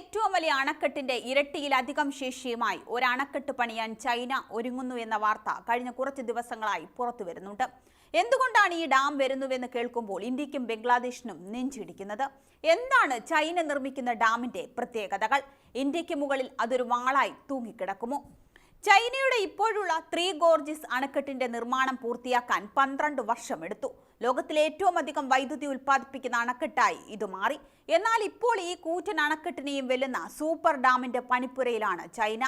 ഏറ്റവും വലിയ അണക്കെട്ടിന്റെ ഇരട്ടിയിലധികം ശേഷിയുമായി അണക്കെട്ട് പണിയാൻ ചൈന ഒരുങ്ങുന്നു എന്ന വാർത്ത കഴിഞ്ഞ കുറച്ച് ദിവസങ്ങളായി പുറത്തു വരുന്നുണ്ട്. എന്തുകൊണ്ടാണ് ഈ ഡാം വരുന്നുവെന്ന് കേൾക്കുമ്പോൾ ഇന്ത്യക്കും ബംഗ്ലാദേശിനും നെഞ്ചിടിക്കുന്നത്? എന്താണ് ചൈന നിർമ്മിക്കുന്ന ഡാമിന്റെ പ്രത്യേകതകൾ? ഇന്ത്യയ്ക്ക് മുകളിൽ അതൊരു വാളായി തൂങ്ങിക്കിടക്കുമോ? ചൈനയുടെ ഇപ്പോഴുള്ള ത്രീ ഗോർജിസ് അണക്കെട്ടിന്റെ നിർമ്മാണം പൂർത്തിയാക്കാൻ പന്ത്രണ്ട് വർഷമെടുത്തു ലോകത്തിലെ ഏറ്റവും അധികം വൈദ്യുതി ഉൽപ്പാദിപ്പിക്കുന്ന അണക്കെട്ടായി ഇത് മാറി. എന്നാൽ ഇപ്പോൾ ഈ കൂറ്റൻ അണക്കെട്ടിനെയും വെല്ലുന്ന സൂപ്പർ ഡാമിന്റെ പണിപ്പുരയിലാണ് ചൈന.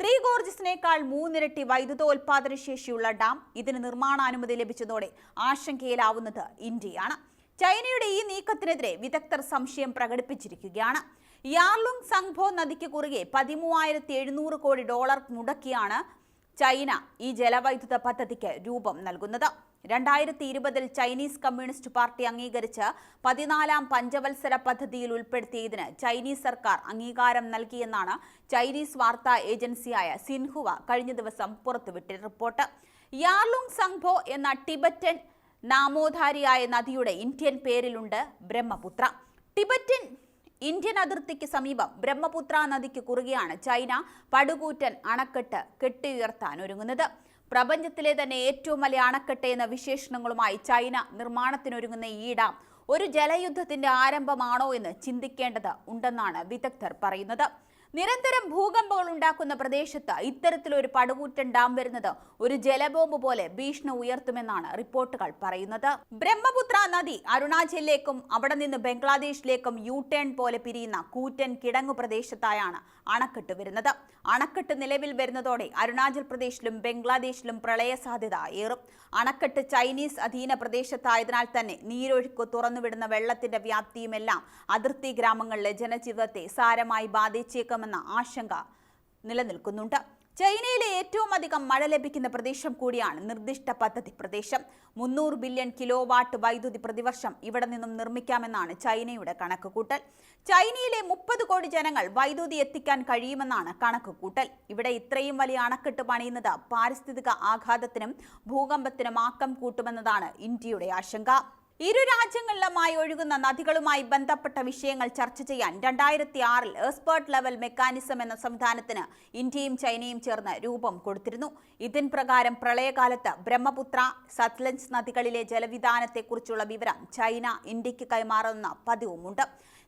ത്രീ ഗോർജിസിനേക്കാൾ മൂന്നിരട്ടി വൈദ്യുതോൽപാദന ശേഷിയുള്ള ഡാം ഇതിന് നിർമ്മാണാനുമതി ലഭിച്ചതോടെ ആശങ്കയിലാവുന്നത് ഇന്ത്യയാണ്. ചൈനയുടെ ഈ നീക്കത്തിനെതിരെ വിദഗ്ധർ സംശയം പ്രകടിപ്പിച്ചിരിക്കുകയാണ്. യാർലുങ് സംഗ്ഭോ നദിക്ക് കുറുകെ പതിമൂവായിരത്തി എഴുന്നൂറ് കോടി ഡോളർ മുടക്കിയാണ് ചൈന ഈ ജലവൈദ്യുത പദ്ധതിക്ക് രൂപം നൽകുന്നത്. രണ്ടായിരത്തി ഇരുപതിൽ ചൈനീസ് കമ്മ്യൂണിസ്റ്റ് പാർട്ടി അംഗീകരിച്ച് പതിനാലാം പഞ്ചവത്സര പദ്ധതിയിൽ ഉൾപ്പെടുത്തിയതിന് ചൈനീസ് സർക്കാർ അംഗീകാരം നൽകിയെന്നാണ് ചൈനീസ് വാർത്താ ഏജൻസിയായ സിൻഹുവ കഴിഞ്ഞ ദിവസം പുറത്തുവിട്ട റിപ്പോർട്ട്. യാർലുങ് സംഭോ എന്ന ടിബറ്റൻ നാമോധാരിയായ നദിയുടെ ഇന്ത്യൻ പേരിലുണ്ട് ബ്രഹ്മപുത്ര. ടിബറ്റൻ ഇന്ത്യൻ അതിർത്തിക്ക് സമീപം ബ്രഹ്മപുത്ര നദിക്ക് കുറുകെയാണ് ചൈന പടുകൂറ്റൻ അണക്കെട്ട് കെട്ടിയുയർത്താൻ ഒരുങ്ങുന്നത്. പ്രപഞ്ചത്തിലെ തന്നെ ഏറ്റവും വലിയ അണക്കെട്ട് എന്ന വിശേഷണങ്ങളുമായി ചൈന നിർമ്മാണത്തിനൊരുങ്ങുന്ന ഈ ഡാം ഒരു ജലയുദ്ധത്തിന്റെ ആരംഭമാണോ എന്ന് ചിന്തിക്കേണ്ടത് ഉണ്ടെന്നാണ് വിദഗ്ധർ പറയുന്നത്. നിരന്തരം ഭൂകമ്പങ്ങൾ ഉണ്ടാക്കുന്ന പ്രദേശത്ത് ഇത്തരത്തിലൊരു പടുകൂറ്റൻ ഡാം വരുന്നത് ഒരു ജലബോംബ് പോലെ ഭീഷണി ഉയർത്തുമെന്നാണ് റിപ്പോർട്ടുകൾ പറയുന്നത്. ബ്രഹ്മപുത്ര നദി അരുണാചലിലേക്കും അവിടെ നിന്ന് ബംഗ്ലാദേശിലേക്കും യു ടേൺ പോലെ പിരിയുന്ന കൂറ്റൻ കിടങ്ങു പ്രദേശത്തായാണ് അണക്കെട്ട് വരുന്നത്. അണക്കെട്ട് നിലവിൽ വരുന്നതോടെ അരുണാചൽ പ്രദേശിലും ബംഗ്ലാദേശിലും പ്രളയ സാധ്യത ഏറും. അണക്കെട്ട് ചൈനീസ് അധീന പ്രദേശത്തായതിനാൽ തന്നെ നീരൊഴുക്ക് തുറന്നുവിടുന്ന വെള്ളത്തിന്റെ വ്യാപ്തിയുമെല്ലാം അതിർത്തി ഗ്രാമങ്ങളിലെ ജനജീവിതത്തെ സാരമായി ബാധിച്ചേക്കുമെന്ന ആശങ്ക നിലനിൽക്കുന്നുണ്ട്. ചൈനയിലെ ഏറ്റവും അധികം മഴ ലഭിക്കുന്ന പ്രദേശം കൂടിയാണ് നിർദ്ദിഷ്ട പദ്ധതി പ്രദേശം. മുന്നൂറ് ബില്യൺ കിലോ വാട്ട് വൈദ്യുതി പ്രതിവർഷം ഇവിടെ നിന്നും നിർമ്മിക്കാമെന്നാണ് ചൈനയുടെ കണക്കുകൂട്ടൽ. ചൈനയിലെ മുപ്പത് കോടി ജനങ്ങൾ വൈദ്യുതി എത്തിക്കാൻ കഴിയുമെന്നാണ് കണക്കുകൂട്ടൽ. ഇവിടെ ഇത്രയും വലിയ അണക്കെട്ട് പണിയുന്നത് പാരിസ്ഥിതിക ആഘാതത്തിനും ഭൂകമ്പത്തിനും ആക്കം കൂട്ടുമെന്നതാണ് ഇന്ത്യയുടെ ആശങ്ക. ഇരു രാജ്യങ്ങളിലുമായി ഒഴുകുന്ന നദികളുമായി ബന്ധപ്പെട്ട വിഷയങ്ങൾ ചർച്ച ചെയ്യാൻ രണ്ടായിരത്തി ആറിൽ എക്സ്പേർട്ട് ലെവൽ മെക്കാനിസം എന്ന സംവിധാനത്തിന് ഇന്ത്യയും ചൈനയും ചേർന്ന് രൂപം കൊടുത്തിരുന്നു. ഇതിൻ പ്രകാരം പ്രളയകാലത്ത് ബ്രഹ്മപുത്ര സത്ലഞ്ച് നദികളിലെ ജലവിധാനത്തെക്കുറിച്ചുള്ള വിവരം ചൈന ഇന്ത്യയ്ക്ക് കൈമാറുന്ന പതിവുമുണ്ട്.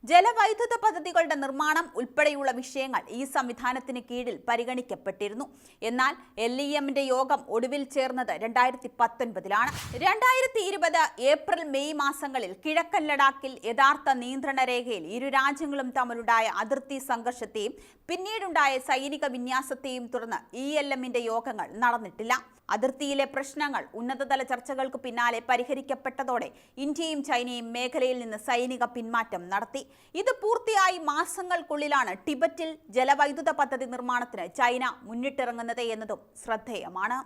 ജലവൈദ്യുത പദ്ധതികളുടെ നിർമ്മാണം ഉൾപ്പെടെയുള്ള വിഷയങ്ങൾ ഈ സംവിധാനത്തിന് കീഴിൽ പരിഗണിക്കപ്പെട്ടിരുന്നു. എന്നാൽ എൽ ഇ എമ്മിന്റെ യോഗം ഒടുവിൽ ചേർന്നത് രണ്ടായിരത്തി പത്തൊൻപതിലാണ് രണ്ടായിരത്തി ഇരുപത് ഏപ്രിൽ മെയ് മാസങ്ങളിൽ കിഴക്കൻ ലഡാക്കിൽ യഥാർത്ഥ നിയന്ത്രണ രേഖയിൽ ഇരു രാജ്യങ്ങളും തമ്മിലുണ്ടായ അതിർത്തി സംഘർഷത്തെയും പിന്നീടുണ്ടായ സൈനിക വിന്യാസത്തെയും തുടർന്ന് ഇ എൽ എമ്മിന്റെ യോഗങ്ങൾ നടന്നിട്ടില്ല. അതിർത്തിയിലെ പ്രശ്നങ്ങൾ ഉന്നതതല ചർച്ചകൾക്ക് പിന്നാലെ പരിഹരിക്കപ്പെട്ടതോടെ ഇന്ത്യയും ചൈനയും മേഖലയിൽ നിന്ന് സൈനിക പിന്മാറ്റം നടത്തി. ഇത് പൂർത്തിയായി മാസങ്ങൾക്കുള്ളിലാണ് ടിബറ്റിൽ ജലവൈദ്യുത പദ്ധതി നിർമ്മാണത്തിന് ചൈന മുന്നിട്ടിറങ്ങുന്നത് എന്നതും ശ്രദ്ധേയമാണ്.